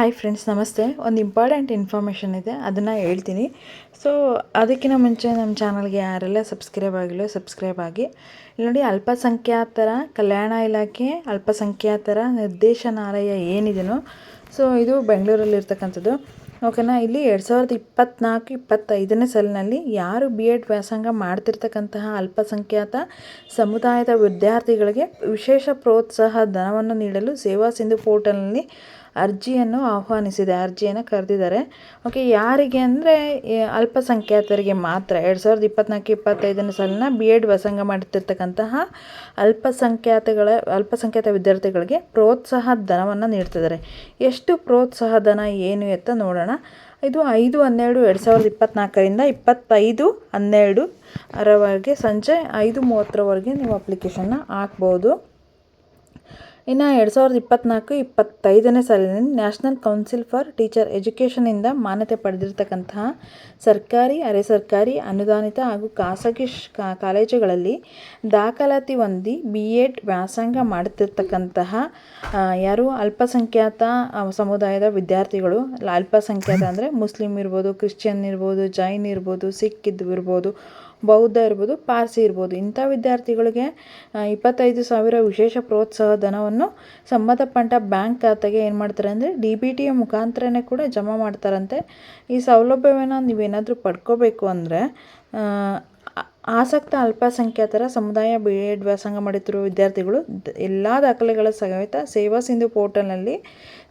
Hi friends ನಮಸ್ತೆ. ಒಂದು important information ಇದೆ. ಅದನ್ನು ಹೇಳ್ತೀನಿ. ಸೊ ಅದಕ್ಕಿಂತ ಮುಂಚೆ ನಮ್ಮ ಚಾನಲ್ಗೆ ಯಾರೆಲ್ಲ ಸಬ್ಸ್ಕ್ರೈಬ್ ಆಗಿಲ್ಲ ಸಬ್ಸ್ಕ್ರೈಬ್ ಆಗಿ. ಇಲ್ಲಿ ನೋಡಿ, ಅಲ್ಪಸಂಖ್ಯಾತರ ಕಲ್ಯಾಣ ಇಲಾಖೆ, ಅಲ್ಪಸಂಖ್ಯಾತರ ನಿರ್ದೇಶನಾಲಯ ಏನಿದೆಯೋ ಸೊ ಇದು ಬೆಂಗಳೂರಲ್ಲಿರ್ತಕ್ಕಂಥದ್ದು. ಓಕೆನಾ ಇಲ್ಲಿ ಎರಡು ಸಾವಿರದ ಇಪ್ಪತ್ತ್ನಾಲ್ಕು ಇಪ್ಪತ್ತೈದನೇ ಸಾಲಿನಲ್ಲಿ ಯಾರು ಬಿ ಎಡ್ ವ್ಯಾಸಂಗ ಮಾಡ್ತಿರ್ತಕ್ಕಂತಹ ಅಲ್ಪಸಂಖ್ಯಾತ ಸಮುದಾಯದ ವಿದ್ಯಾರ್ಥಿಗಳಿಗೆ ವಿಶೇಷ ಪ್ರೋತ್ಸಾಹ ಧನವನ್ನು ನೀಡಲು ಸೇವಾ ಸಿಂಧು ಪೋರ್ಟಲ್ನಲ್ಲಿ ಅರ್ಜಿಯನ್ನು ಆಹ್ವಾನಿಸಿದೆ, ಅರ್ಜಿಯನ್ನು ಕರೆದಿದ್ದಾರೆ. ಓಕೆ, ಯಾರಿಗೆ ಅಂದರೆ ಅಲ್ಪಸಂಖ್ಯಾತರಿಗೆ ಮಾತ್ರ, ಎರಡು ಸಾವಿರದ ಇಪ್ಪತ್ನಾಲ್ಕು, ಇಪ್ಪತ್ತೈದನೇ ಸಾಲಿನ ಬಿ ಎಡ್ ವ್ಯಾಸಂಗ ಮಾಡ್ತಿರ್ತಕ್ಕಂತಹ ಅಲ್ಪಸಂಖ್ಯಾತಗಳ, ಅಲ್ಪಸಂಖ್ಯಾತ ವಿದ್ಯಾರ್ಥಿಗಳಿಗೆ ಪ್ರೋತ್ಸಾಹ ಧನವನ್ನು ನೀಡ್ತಿದ್ದಾರೆ. ಎಷ್ಟು ಪ್ರೋತ್ಸಾಹ ಧನ, ಏನು ಎತ್ತ ನೋಡೋಣ. ಇದು ಐದು ಹನ್ನೆರಡು ಎರಡು ಸಾವಿರದ ಇಪ್ಪತ್ತ್ನಾಲ್ಕರಿಂದ ಇಪ್ಪತ್ತೈದು ಹನ್ನೆರಡು ರವರೆಗೆ ಸಂಜೆ ಐದು ಮೂವತ್ತರವರೆಗೆ ನೀವು ಅಪ್ಲಿಕೇಶನ್ನ ಹಾಕ್ಬೋದು. ಇನ್ನು ಎರಡು ಸಾವಿರದ ಇಪ್ಪತ್ತ್ನಾಲ್ಕು ಇಪ್ಪತ್ತೈದನೇ ಸಾಲಿನಲ್ಲಿ ನ್ಯಾಷನಲ್ ಕೌನ್ಸಿಲ್ ಫಾರ್ ಟೀಚರ್ ಎಜುಕೇಷನಿಂದ ಮಾನ್ಯತೆ ಪಡೆದಿರತಕ್ಕಂತಹ ಸರ್ಕಾರಿ ಅರೆ ಸರ್ಕಾರಿ ಅನುದಾನಿತ ಹಾಗೂ ಖಾಸಗಿ ಕಾಲೇಜುಗಳಲ್ಲಿ ದಾಖಲಾತಿ ಹೊಂದಿ ಬಿ ಎಡ್ ವ್ಯಾಸಂಗ ಮಾಡುತ್ತಿರ್ತಕ್ಕಂತಹ ಯಾರು ಅಲ್ಪಸಂಖ್ಯಾತ ಸಮುದಾಯದ ವಿದ್ಯಾರ್ಥಿಗಳು. ಅಲ್ಪಸಂಖ್ಯಾತ ಅಂದರೆ ಮುಸ್ಲಿಮ್ ಇರ್ಬೋದು, ಕ್ರಿಶ್ಚಿಯನ್ ಇರ್ಬೋದು, ಜೈನ್ ಇರ್ಬೋದು, ಸಿಖ್ ಇದ್ದು ಇರ್ಬೋದು ಬೌದ್ಧ ಇರ್ಬೋದು, ಪಾರ್ಸಿ ಇರ್ಬೋದು. ಇಂಥ ವಿದ್ಯಾರ್ಥಿಗಳಿಗೆ ಇಪ್ಪತ್ತೈದು ಸಾವಿರ ವಿಶೇಷ ಪ್ರೋತ್ಸಾಹ ಧನವನ್ನು ಸಂಬಂಧಪಟ್ಟ ಬ್ಯಾಂಕ್ ಖಾತೆಗೆ ಏನು ಮಾಡ್ತಾರೆ ಅಂದರೆ, ಡಿ ಬಿ ಟಿಯ ಮುಖಾಂತರನೇ ಕೂಡ ಜಮಾ ಮಾಡ್ತಾರಂತೆ. ಈ ಸೌಲಭ್ಯವನ್ನು ನೀವೇನಾದರೂ ಪಡ್ಕೋಬೇಕು ಅಂದರೆ ಆಸಕ್ತ ಅಲ್ಪಸಂಖ್ಯಾತರ ಸಮುದಾಯ ಬಿ ಎಡ್ ವ್ಯಾಸಂಗ ಮಾಡುತ್ತಿರುವ ವಿದ್ಯಾರ್ಥಿಗಳು ಎಲ್ಲ ದಾಖಲೆಗಳ ಸಮೇತ ಸೇವಾ ಸಿಂಧು ಪೋರ್ಟಲ್ನಲ್ಲಿ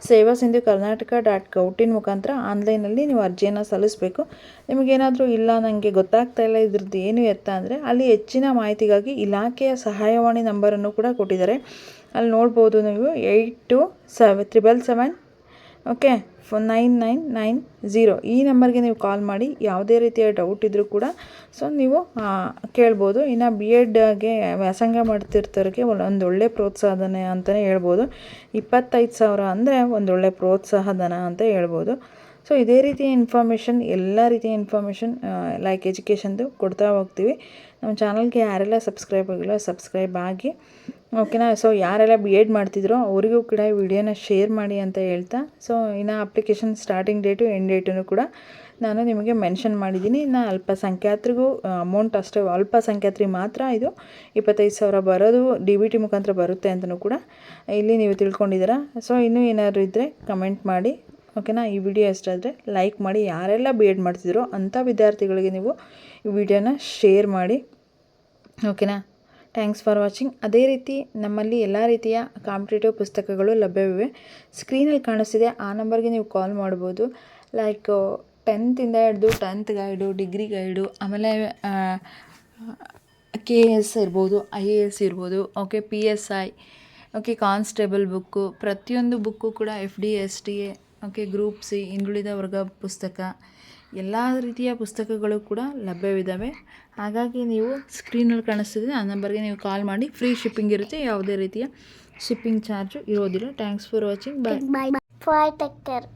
ಸೇವಾ ಸಿಂಧು ಕರ್ನಾಟಕ ಡಾಟ್ ಗೌಟಿನ್ ಮುಖಾಂತರ ಆನ್ಲೈನಲ್ಲಿ ನೀವು ಅರ್ಜಿಯನ್ನು ಸಲ್ಲಿಸಬೇಕು. ನಿಮಗೇನಾದರೂ ಇಲ್ಲ ನನಗೆ ಗೊತ್ತಾಗ್ತಾ ಇಲ್ಲ, ಇದ್ರದ್ದು ಏನು ಎತ್ತ ಅಂದರೆ ಅಲ್ಲಿ ಹೆಚ್ಚಿನ ಮಾಹಿತಿಗಾಗಿ ಇಲಾಖೆಯ ಸಹಾಯವಾಣಿ ನಂಬರನ್ನು ಕೂಡ ಕೊಟ್ಟಿದ್ದಾರೆ. ಅಲ್ಲಿ ನೋಡ್ಬೋದು ನೀವು eight two seven triple seven okay four nine nine nine zero ಈ ನಂಬರ್ಗೆ ನೀವು ಕಾಲ್ ಮಾಡಿ, ಯಾವುದೇ ರೀತಿಯ ಡೌಟ್ ಇದ್ದರೂ ಕೂಡ ಸೊ ನೀವು ಕೇಳ್ಬೋದು. ಇನ್ನು ಬಿ ಎಡ್ಗೆ ವ್ಯಾಸಂಗ ಮಾಡ್ತಿರ್ತವ್ರಿಗೆ ಒಂದು ಒಳ್ಳೆ ಪ್ರೋತ್ಸಾಹಧನ ಅಂತಲೇ ಹೇಳ್ಬೋದು. ಇಪ್ಪತ್ತೈದು ಸಾವಿರ ಅಂದರೆ ಒಂದೊಳ್ಳೆ ಪ್ರೋತ್ಸಾಹಧನ ಅಂತ ಹೇಳ್ಬೋದು. ಸೊ ಇದೇ ರೀತಿಯ ಇನ್ಫಾರ್ಮೇಷನ್ ಎಲ್ಲ ರೀತಿಯ ಇನ್ಫಾರ್ಮೇಷನ್ ಲೈಕ್ ಎಜುಕೇಷನ್ದು ಕೊಡ್ತಾ ಹೋಗ್ತೀವಿ. ನಮ್ಮ ಚಾನಲ್ಗೆ ಯಾರೆಲ್ಲ ಸಬ್ಸ್ಕ್ರೈಬ್ ಆಗಿಲ್ಲ ಸಬ್ಸ್ಕ್ರೈಬ್ ಆಗಿ ಓಕೆನಾ? ಸೊ ಯಾರೆಲ್ಲ ಬಿ ಎಡ್ ಮಾಡ್ತಿದ್ರೋ ಅವರಿಗೂ ಕೂಡ ಈ ವಿಡಿಯೋನ ಶೇರ್ ಮಾಡಿ ಅಂತ ಹೇಳ್ತಾ ಸೊ ಇನ್ನು ಅಪ್ಲಿಕೇಶನ್ ಸ್ಟಾರ್ಟಿಂಗ್ ಡೇಟು ಎಂಡ್ ಡೇಟನ್ನು ಕೂಡ ನಾನು ನಿಮಗೆ ಮೆನ್ಷನ್ ಮಾಡಿದ್ದೀನಿ. ಇನ್ನು ಅಲ್ಪಸಂಖ್ಯಾತರಿಗೂ ಅಮೌಂಟ್ ಅಷ್ಟೇ ಅಲ್ಪಸಂಖ್ಯಾತರಿಗೆ ಮಾತ್ರ ಇದು ಇಪ್ಪತ್ತೈದು ಸಾವಿರ ಬರೋದು ಡಿ ಬಿ ಟಿ ಮುಖಾಂತರ ಬರುತ್ತೆ ಅಂತಲೂ ಕೂಡ ಇಲ್ಲಿ ನೀವು ತಿಳ್ಕೊಂಡಿದ್ದೀರಾ. ಸೊ ಇನ್ನೂ ಏನಾದರೂ ಇದ್ದರೆ ಕಮೆಂಟ್ ಮಾಡಿ, ಓಕೆನಾ? ಈ ವಿಡಿಯೋ ಎಷ್ಟಾದರೆ ಲೈಕ್ ಮಾಡಿ, ಯಾರೆಲ್ಲ ಬಿ ಎಡ್ ಮಾಡ್ತಿದ್ರೋ ಅಂಥ ವಿದ್ಯಾರ್ಥಿಗಳಿಗೆ ನೀವು ಈ ವಿಡಿಯೋನ ಶೇರ್ ಮಾಡಿ, ಓಕೆನಾ? ಥ್ಯಾಂಕ್ಸ್ ಫಾರ್ ವಾಚಿಂಗ್ ಅದೇ ರೀತಿ ನಮ್ಮಲ್ಲಿ ಎಲ್ಲ ರೀತಿಯ ಕಾಂಪಿಟೇಟಿವ್ ಪುಸ್ತಕಗಳು ಲಭ್ಯವಿವೆ. ಸ್ಕ್ರೀನಲ್ಲಿ ಕಾಣಿಸ್ತಿದೆ. ಆ ನಂಬರ್ಗೆ ನೀವು ಕಾಲ್ ಮಾಡ್ಬೋದು. ಲೈಕ್ ಟೆಂತಿಂದ ಹಿಡ್ದು ಟೆಂತ್ ಗೈಡು ಡಿಗ್ರಿ ಗೈಡು ಆಮೇಲೆ ಕೆ ಎಸ್ ಇರ್ಬೋದು ಐ ಎ ಎಸ್ ಇರ್ಬೋದು okay P S I okay constable book ಪ್ರತಿಯೊಂದು ಬುಕ್ಕು ಕೂಡ F D S T A okay group C ಹಿಂದುಳಿದ ವರ್ಗ ಪುಸ್ತಕ. ಎಲ್ಲ ರೀತಿಯ ಪುಸ್ತಕಗಳು ಕೂಡ ಲಭ್ಯವಿದ್ದಾವೆ ಹಾಗಾಗಿ ನೀವು ಸ್ಕ್ರೀನಲ್ಲಿ ಕಾಣಿಸ್ತಿದೆ ಆ ನಂಬರ್ಗೆ ನೀವು ಕಾಲ್ ಮಾಡಿ ಫ್ರೀ ಶಿಪ್ಪಿಂಗ್ ಇರುತ್ತೆ ಯಾವುದೇ ರೀತಿಯ ಶಿಪ್ಪಿಂಗ್ ಚಾರ್ಜು ಇರೋದಿಲ್ಲ thanks for watching bye bye for take care